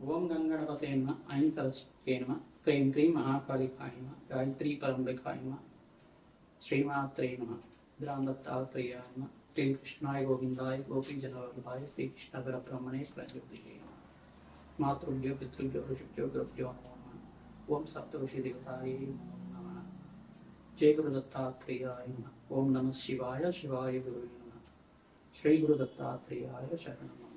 ஓம் கங்கணபதேமா ஐம் சரஸ்வேனமா க்ரீம் க்ரீம் மகாகாலிகாயமா காயத்ரி பரம்பிகாயமா ஸ்ரீமாத்ரே நம திராந்தத்தாத்ரேயாயமா ஸ்ரீ கிருஷ்ணாய கோவிந்தாய கோபி ஜனவல்லபாய ஸ்ரீ கிருஷ்ண பரபிரமணே பிரஜோதிகே மாத்ருப்யோ பித்ருப்யோ ரிஷிப்யோ குருப்யோ நம ஓம் சப்தரிஷி தேவதாயே நம ஜெய குரு தத்தாத்ரேயாய நம ஓம் நம சிவாய சிவாய குருவே நம ஸ்ரீ குரு தத்தாத்ரேயாய சரணமா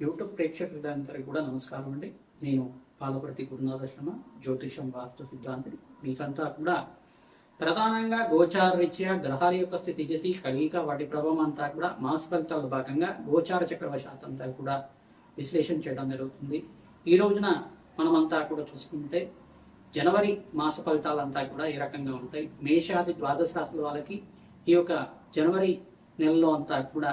యూట్యూబ్ ప్రేక్షకులందరికీ కూడా నమస్కారం అండి. నేను పాలపర్తి గురునాథ శర్మ జ్యోతిషం వాస్తు సిద్ధాంతిని. మీకంతా కూడా ప్రధానంగా గోచార రీత్యా గ్రహాల యొక్క స్థితిగతి కలియిక వాటి ప్రభావం అంతా కూడా మాస ఫలితాల భాగంగా గోచార చక్రవశాత్ అంతా కూడా విశ్లేషణ చేయడం జరుగుతుంది. ఈ రోజున మనమంతా కూడా చూసుకుంటే జనవరి మాస ఫలితాలంతా కూడా ఈ రకంగా ఉంటాయి? మేషాది ద్వాదశ రాశుల వాళ్ళకి ఈ యొక్క జనవరి నెలలో అంతా కూడా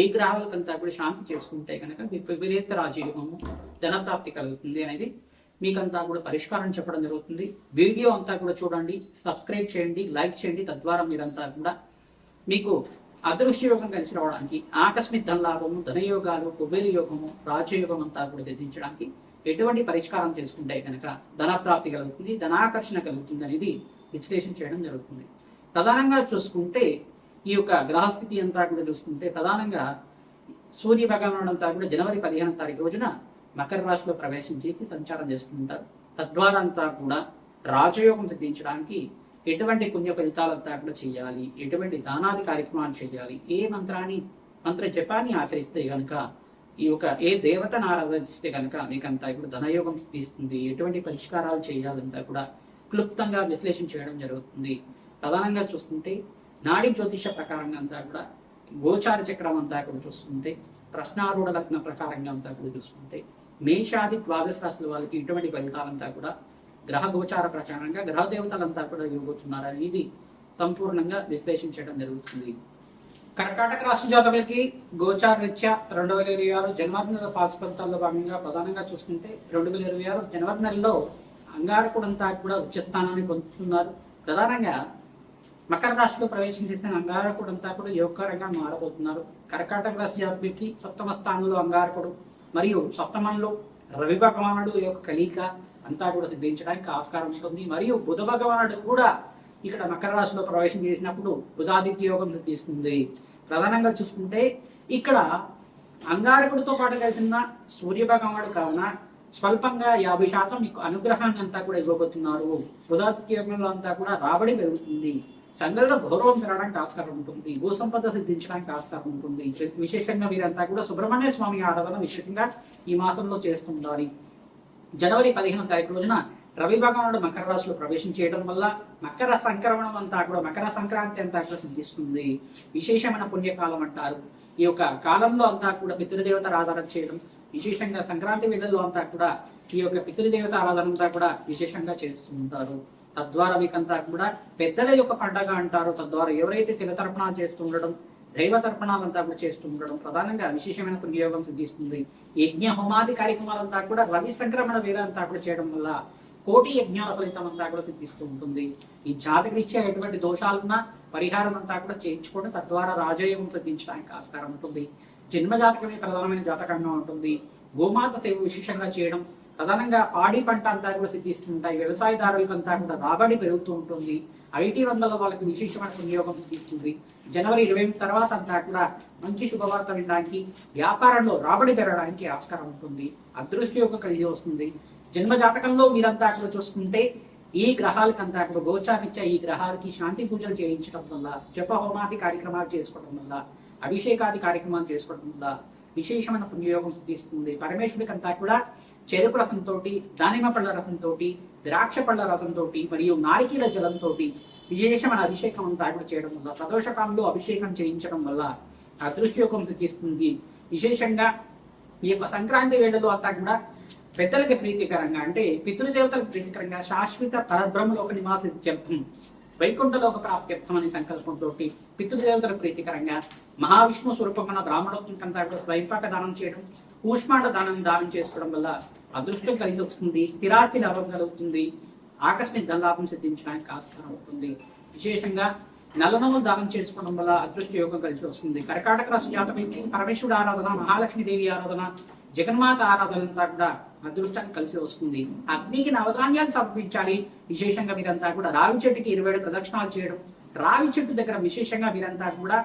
ఏ గ్రహాలకంతా కూడా శాంతి చేసుకుంటే కనుక మీకు విపరీత రాజయోగము ధనప్రాప్తి కలుగుతుంది అనేది మీకంతా కూడా పరిష్కారం చెప్పడం జరుగుతుంది. వీడియో అంతా కూడా చూడండి సబ్స్క్రైబ్ చేయండి లైక్ చేయండి తద్వారా మీరంతా కూడా మీకు అదృశ్య యోగం కలిసి రావడానికి ఆకస్మిక ధనలాభము ధనయోగాలు కుబేర యోగము రాజయోగం అంతా కూడా సిద్ధించడానికి ఎటువంటి పరిష్కారం చేసుకుంటే కనుక ధనప్రాప్తి కలుగుతుంది ధనాకర్షణ కలుగుతుంది అనేది విశ్లేషణ చేయడం జరుగుతుంది. ప్రధానంగా చూసుకుంటే ఈ యొక్క గ్రహస్థితి అంతా కూడా చూసుకుంటే ప్రధానంగా సూర్య భగవానుడు అంతా కూడా జనవరి పదిహేను తారీఖు రోజున మకర రాశిలో ప్రవేశం చేసి సంచారం చేస్తుంటారు. తద్వారా అంతా కూడా రాజయోగం సిద్ధించడానికి ఎటువంటి పుణ్య ఫలితాలంతా కూడా చేయాలి ఎటువంటి దానాది కార్యక్రమాలు చేయాలి ఏ మంత్రాన్ని మంత్ర జపాన్ని ఆచరిస్తే గనక ఈ యొక్క ఏ దేవతను ఆరాధిస్తే కనుక మీకంతా ఇప్పుడు ధనయోగం తీస్తుంది ఎటువంటి పరిష్కారాలు చేయాలంతా కూడా క్లుప్తంగా విశ్లేషణ చేయడం జరుగుతుంది. ప్రధానంగా చూసుకుంటే నాడి జ్యోతిష ప్రకారంగా అంతా కూడా గోచార చక్రం అంతా కూడా చూసుకుంటే ప్రశ్నారూఢ లగ్న ప్రకారంగా అంతా కూడా చూసుకుంటే మేషాది ద్వాదశ రాశుల వాళ్ళకి ఇటువంటి ఫలితాలంతా కూడా గ్రహ గోచార ప్రకారంగా గ్రహ దేవతలంతా కూడా ఇవ్వబోతున్నారు. అనేది సంపూర్ణంగా విశ్లేషించడం జరుగుతుంది. కర్కాటక రాష్ట్ర జాతకులకి గోచార రీత్యా రెండు వేల ఇరవై ఆరు జనవరి నెల పాస్ ఫలితాల్లో భాగంగా ప్రధానంగా చూసుకుంటే రెండు వేల ఇరవై ఆరు జనవరి నెలలో అంగారకుడంతా కూడా ఉచ్చ స్థానాన్ని పొందుతున్నారు. ప్రధానంగా మకర రాశిలో ప్రవేశం చేసిన అంగారకుడు అంతా కూడా యోగకరంగా మారబోతున్నారు. కర్కాటక రాశి జాతకులకి సప్తమ స్థానంలో అంగారకుడు మరియు సప్తమంలో రవి భగవానుడు యొక్క కలిక అంతా కూడా సిద్ధించడానికి ఆస్కారం ఉంటుంది మరియు బుధ భగవానుడు కూడా ఇక్కడ మకర రాశిలో ప్రవేశం చేసినప్పుడు బుధాదిత్య యోగం సిద్ధిస్తుంది. ప్రధానంగా చూసుకుంటే ఇక్కడ అంగారకుడితో పాటు కలిసిన సూర్య భగవానుడు కావున స్వల్పంగా యాభై శాతం మీకు అనుగ్రహాన్ని అంతా కూడా ఇవ్వబోతున్నారు. ఉదాత్యోగంలో అంతా కూడా రాబడి పెరుగుతుంది. సంఘంలో గౌరవం పెరగడానికి ఆస్కారం ఉంటుంది. భూ సంపద సిద్ధించడానికి ఆస్కారం ఉంటుంది. విశేషంగా మీరంతా కూడా సుబ్రహ్మణ్య స్వామి ఆరాధన విశేషంగా ఈ మాసంలో చేస్తుండాలి. జనవరి పదిహేను తారీఖు రోజున రవి భగవానుడు మకర రాశిలో ప్రవేశం చేయడం వల్ల మకర సంక్రమణం అంతా కూడా మకర సంక్రాంతి అంతా కూడా సిద్ధిస్తుంది. విశేషమైన పుణ్యకాలం అంటారు. ఈ యొక్క కాలంలో అంతా కూడా పితృదేవత ఆరాధన చేయడం విశేషంగా సంక్రాంతి వేళల్లో అంతా కూడా ఈ యొక్క పితృదేవత ఆరాధన అంతా కూడా విశేషంగా చేస్తూ ఉంటారు. తద్వారా మీకంతా కూడా పెద్దల యొక్క పండగ అంటారు. తద్వారా ఎవరైతే తిలతర్పణాలు చేస్తూ ఉండడం దైవ తర్పణాలంతా కూడా చేస్తూ ఉండడం ప్రధానంగా విశేషమైన పుణ్యయోగం సిద్ధిస్తుంది. యజ్ఞ హోమాది కార్యక్రమాలంతా కూడా రవి సంక్రమణ వేలంతా కూడా చేయడం వల్ల కోటి యజ్ఞాల ఫలితం అంతా కూడా సిద్ధిస్తూ ఉంటుంది. ఈ జాతక ఇచ్చే ఎటువంటి దోషాలున్నా పరిహారం అంతా కూడా చేయించుకోవడం తద్వారా రాజయోగం సిద్ధించడానికి ఆస్కారం ఉంటుంది. జన్మ జాతకమే ప్రధానమైన జాతకంగా ఉంటుంది. గోమాత సేవ విశేషంగా చేయడం ప్రధానంగా పాడి పంట అంతా కూడా సిద్ధిస్తుంటాయి. వ్యవసాయదారులకు అంతా కూడా రాబడి పెరుగుతూ ఉంటుంది. ఐటీ రంగంలో వాళ్ళకి విశేషమైన వినియోగం సిద్ధిస్తుంది జనవరి ఇరవై తర్వాత అంతా కూడా మంచి శుభవార్త వినడానికి వ్యాపారంలో రాబడి పెరగడానికి ఆస్కారం ఉంటుంది. అదృష్టి యొక్క కలిగి వస్తుంది. జన్మ జాతకంలో మీరంతా అక్కడ చూసుకుంటే ఈ గ్రహాలకు అంతా అక్కడ గోచారిత్య ఈ గ్రహాలకి శాంతి పూజలు చేయించడం వల్ల జప హోమాది కార్యక్రమాలు చేసుకోవడం వల్ల అభిషేకాది కార్యక్రమాలు చేసుకోవడం వల్ల విశేషమైన పుణ్యయోగం సిద్ధిస్తుంది పరమేశ్వరికి అంతా కూడా చెరుకు రసంతో దానిమ్మ పళ్ళ రసంతో ద్రాక్ష పళ్ళ రసంతో మరియు నారికీల జలంతో విశేషమైన అభిషేకం అంతా కూడా చేయడం వల్ల ప్రదోషకాలంలో అభిషేకం చేయించడం వల్ల అదృష్టయోగం సిద్ధిస్తుంది విశేషంగా ఈ యొక్క సంక్రాంతి వేళలో అంతా కూడా పెద్దలకి ప్రీతికరంగా అంటే పితృదేవతలకు ప్రీతికరంగా శాశ్వత పరబ్రహ్మలోక నివాసిత్యర్థం వైకుంఠలోక ప్రాప్త్యర్థం అనే సంకల్పంతో పితృదేవతలకు ప్రీతికరంగా మహావిష్ణు స్వరూపమైన బ్రాహ్మణోత్తంతా కూడా స్వయంపాక దానం చేయడం కూష్మాండ దానం దానం చేసుకోవడం వల్ల అదృష్టం కలిసి వస్తుంది స్థిరాస్తి లాభం కలుగుతుంది ఆకస్మిక ధనలాభం సిద్ధించడానికి ఆస్కారం అవుతుంది. విశేషంగా నల్లనము దానం చేసుకోవడం వల్ల అదృష్ట యోగం కలిసి వస్తుంది. కర్కాటక రాశి జాతకులకి పరమేశ్వరుడు ఆరాధన మహాలక్ష్మి దేవి ఆరాధన జగన్మాత ఆరాధనంతా కూడా అదృష్టానికి కలిసి వస్తుంది. అగ్నికి నవధాన్యాలు సమర్పించాలి. విశేషంగా మీరంతా కూడా రావి చెట్టుకి ఇరవై ఏడు ప్రదక్షిణాలు చేయడం. రావి చెట్టు దగ్గర విశేషంగా మీరంతా కూడా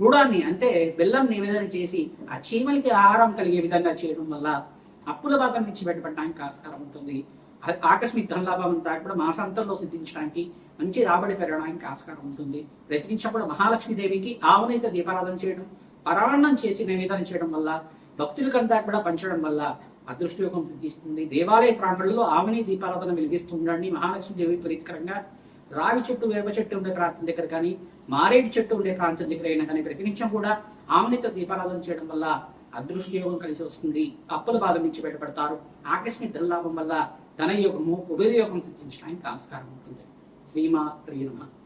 గూడాన్ని అంటే బెల్లం నివేదన చేసి ఆ చీమలకి ఆహారం కలిగే విధంగా చేయడం వల్ల అప్పుల భాగం నుంచి బయటపడడానికి ఆస్కారం ఉంటుంది. ఆకస్మిక ధనలాభం అంతా కూడా మాసాంతంలో సిద్ధించడానికి మంచి రాబడి పెరగడానికి ఆస్కారం ఉంటుంది. ప్రతినిత్యప్పుడు మహాలక్ష్మి దేవికి ఆవునైతే దీపారాధన చేయడం పరాణం చేసి నివేదన చేయడం వల్ల భక్తులకంతా కూడా పంచడం వల్ల అదృష్టయోగం సిద్ధిస్తుంది. దేవాలయ ప్రాంగణంలో ఆమెని దీపారాధన వెలిగిస్తూ ఉండండి మహాలక్ష్మి దేవి ప్రీతికరంగా రావి చెట్టు వేప చెట్టు ఉండే ప్రాంతం దగ్గర కానీ మారేడు చెట్టు ఉండే ప్రాంతం దగ్గర అయినా కానీ ప్రతినిత్యం కూడా ఆమెనితో దీపారాధన చేయడం వల్ల అదృష్టయోగం కలిసి వస్తుంది. అప్పుల బాధ నుంచి బయటపడతారు. ఆకస్మిక ధనలాభం వల్ల ధనయోగము కుబేర సిద్ధించడానికి ఆస్కారం ఉంటుంది. శ్రీమా నమః.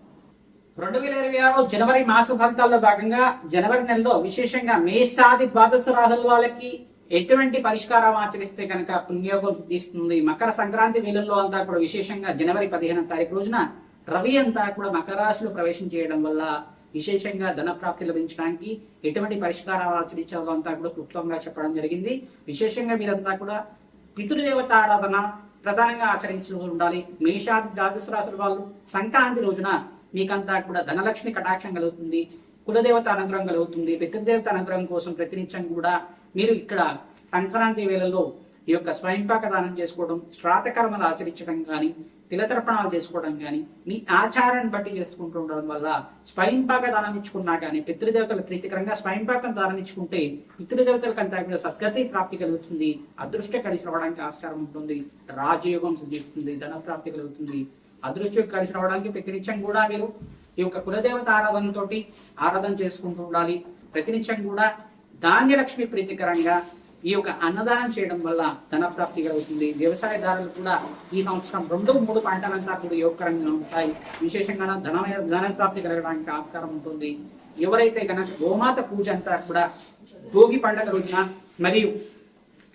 రెండు వేల ఇరవై ఆరు జనవరి మాస ఫలితాల్లో భాగంగా జనవరి నెలలో విశేషంగా మేషాది ద్వాదశ రాహుల వాళ్ళకి ఎటువంటి పరిష్కారం ఆచరిస్తే కనుక పుణ్యోగం తీస్తుంది మకర సంక్రాంతి వేలల్లో అంతా కూడా విశేషంగా జనవరి పదిహేను తారీఖు రోజున రవి అంతా కూడా మకర రాశిలో ప్రవేశం చేయడం వల్ల విశేషంగా ధన ప్రాప్తి లభించడానికి ఎటువంటి పరిష్కారాలు ఆచరించాలో అంతా కూడా క్లుప్తంగా చెప్పడం జరిగింది. విశేషంగా మీరంతా కూడా పితృదేవత ఆరాధన ప్రధానంగా ఆచరించి ఉండాలి. మేషాది ద్వాదశ రాశుల వాళ్ళు సంక్రాంతి రోజున మీకంతా కూడా ధనలక్ష్మి కటాక్షం కలుగుతుంది కులదేవత అనుగ్రహం కలుగుతుంది పితృదేవత అనుగ్రహం కోసం ప్రతినిత్యం కూడా మీరు ఇక్కడ సంక్రాంతి వేళలో ఈ యొక్క స్వయంపాక దానం చేసుకోవడం శ్రాతకర్మలు ఆచరించడం కానీ తిలతర్పణాలు చేసుకోవడం కానీ మీ ఆచారాన్ని బట్టి చేసుకుంటూ ఉండడం వల్ల స్వయంపాక దానం ఇచ్చుకున్నా కానీ పితృదేవతల ప్రీతికరంగా స్వయంపాకం దానం ఇచ్చుకుంటే పితృదేవతల కంటే కూడా సద్గతి ప్రాప్తి కలుగుతుంది అదృష్ట కలిసి రావడానికి ఆస్కారం ఉంటుంది రాజయోగం సిద్ధిస్తుంది ధన ప్రాప్తి కలుగుతుంది. అదృష్టం కలిసి రావడానికి ప్రతినిత్యం కూడా మీరు ఈ యొక్క కులదేవత ఆరాధనతోటి ఆరాధన చేసుకుంటూ ఉండాలి. ప్రతినిత్యం కూడా ధాన్యలక్ష్మి ప్రీతికరంగా ఈ యొక్క అన్నదానం చేయడం వల్ల ధన ప్రాప్తి కలుగుతుంది. వ్యవసాయదారులు కూడా ఈ సంవత్సరం రెండు మూడు పంటలంతా కూడా యోగకరంగా ఉంటాయి. విశేషంగా ధన ధన ప్రాప్తి కలగడానికి ఆస్కారం ఉంటుంది. ఎవరైతే కనుక గోమాత పూజ అంతా కూడా భోగి పండగ రోజున మరియు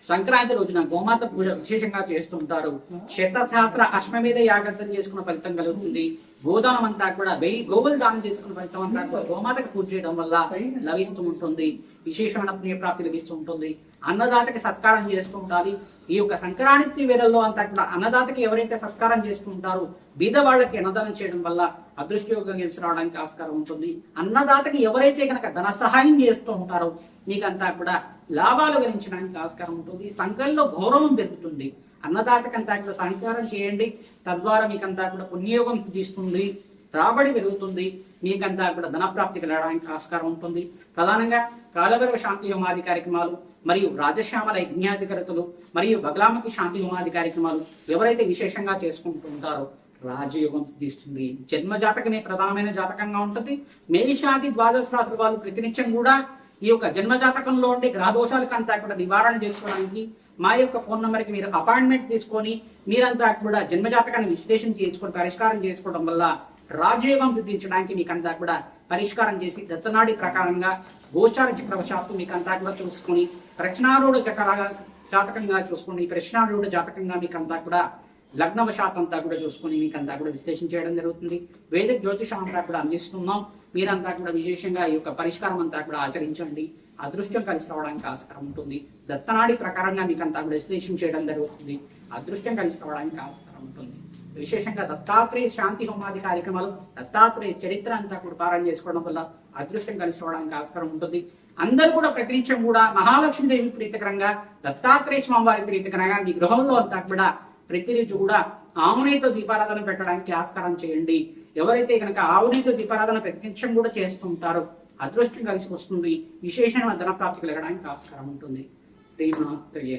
సంక్రాంతి రోజున గోమాత పూజ విశేషంగా చేస్తుంటారు. శతసహస్ర అశ్వమేధ యాగర్థం చేసుకున్న ఫలితం కలుగుతుంది. గోదానం అంతా కూడా వెయ్యి గోవులు దానం చేసుకున్న ఫలితం అంతా కూడా గోమాతకు పూజ చేయడం వల్ల లభిస్తూ ఉంటుంది. విశేషమైన పుణ్యప్రాప్తి లభిస్తూ ఉంటుంది. అన్నదాతకి సత్కారం చేస్తూ ఉండాలి. ఈ యొక్క సంక్రాంతి వేళల్లో అంతా కూడా అన్నదాతకి ఎవరైతే సత్కారం చేస్తుంటారో బీద వాళ్ళకి అన్నదానం చేయడం వల్ల అదృష్టయోగం గెలిచి రావడానికి ఆస్కారం ఉంటుంది. అన్నదాతకి ఎవరైతే కనుక ధన సహాయం చేస్తూ ఉంటారో మీకంతా కూడా లాభాలు గణించడానికి ఆస్కారం ఉంటుంది. సంఘంలో గౌరవం పెరుగుతుంది. అన్నదాతకంతా కూడా సహకారం చేయండి. తద్వారా మీకంతా కూడా పుణ్యయోగం పెరుగుతుంది రాబడి పెరుగుతుంది. మీకంతా కూడా ధనప్రాప్తి కలగడానికి ఆస్కారం ఉంటుంది. ప్రధానంగా కాలభైరవ శాంతి హోమాది కార్యక్రమాలు మరియు రాజశ్యామల యజ్ఞాధికారతలు మరియు బగలామకి శాంతి హోమాది కార్యక్రమాలు ఎవరైతే విశేషంగా చేసుకుంటూ ఉంటారో రాజయోగం సిద్ధిస్తుంది. జన్మ జాతకమే ప్రధానమైన జాతకంగా ఉంటుంది. మేషాది ద్వాదశ రాశుల వాళ్ళు ప్రతినిత్యం కూడా ఈ యొక్క జన్మ జాతకంలో ఉండే గ్రహదోషాలకు అంతా కూడా నివారణ చేసుకోవడానికి మా యొక్క ఫోన్ నెంబర్కి మీరు అపాయింట్మెంట్ తీసుకొని మీరంతా కూడా జన్మ జాతకాన్ని విశ్లేషణ చేసుకొని పరిష్కారం చేసుకోవడం వల్ల రాజయోగం సిద్ధించడానికి మీకంతా కూడా పరిష్కారం చేసి దత్తనాడి ప్రకారంగా గోచార చక్రవశాత్తు మీకంతా కూడా చూసుకొని ప్రశ్నారూఢ చక్ర జాతకంగా చూసుకొని ప్రశ్నారూఢ జాతకంగా మీకంతా కూడా లగ్నవశాత్ అంతా కూడా చూసుకొని మీకంతా కూడా విశ్లేషణ చేయడం జరుగుతుంది. వేదిక జ్యోతిషం అంతా కూడా అందిస్తున్నాం. మీరంతా కూడా విశేషంగా ఈ యొక్క పరిష్కారం అంతా కూడా ఆచరించండి. అదృష్టం కలిసి రావడానికి ఆస్కారం ఉంటుంది. దత్తనాడి ప్రకారంగా మీకంతా కూడా విశ్లేషణ చేయడం జరుగుతుంది. అదృష్టం కలిసి రావడానికి ఆస్కారం ఉంటుంది. విశేషంగా దత్తాత్రేయ శాంతి హోమాది కార్యక్రమాలు దత్తాత్రేయ చరిత్ర అంతా కూడా పారాయణ చేసుకోవడం వల్ల అదృష్టం కలిసి రావడానికి ఆస్కారం ఉంటుంది. అందరూ కూడా ప్రతినిత్యం కూడా మహాలక్ష్మి దేవి ప్రీతికరంగా దత్తాత్రేయ స్వామివారి ప్రీతికరంగా మీ గృహంలో అంతా కూడా ప్రతిరోజు కూడా ఆమునేతో దీపారాధన పెట్టడానికి ఆస్కారం చేయండి. ఎవరైతే కనుక ఆవునేతో దీపారాధన ప్రత్యక్షం కూడా చేస్తుంటారో అదృష్టం కలిసి వస్తుంది. విశేషమైన ధనప్రాప్తి కలగడానికి ఆస్కారం ఉంటుంది. శ్రీమాత్రేయ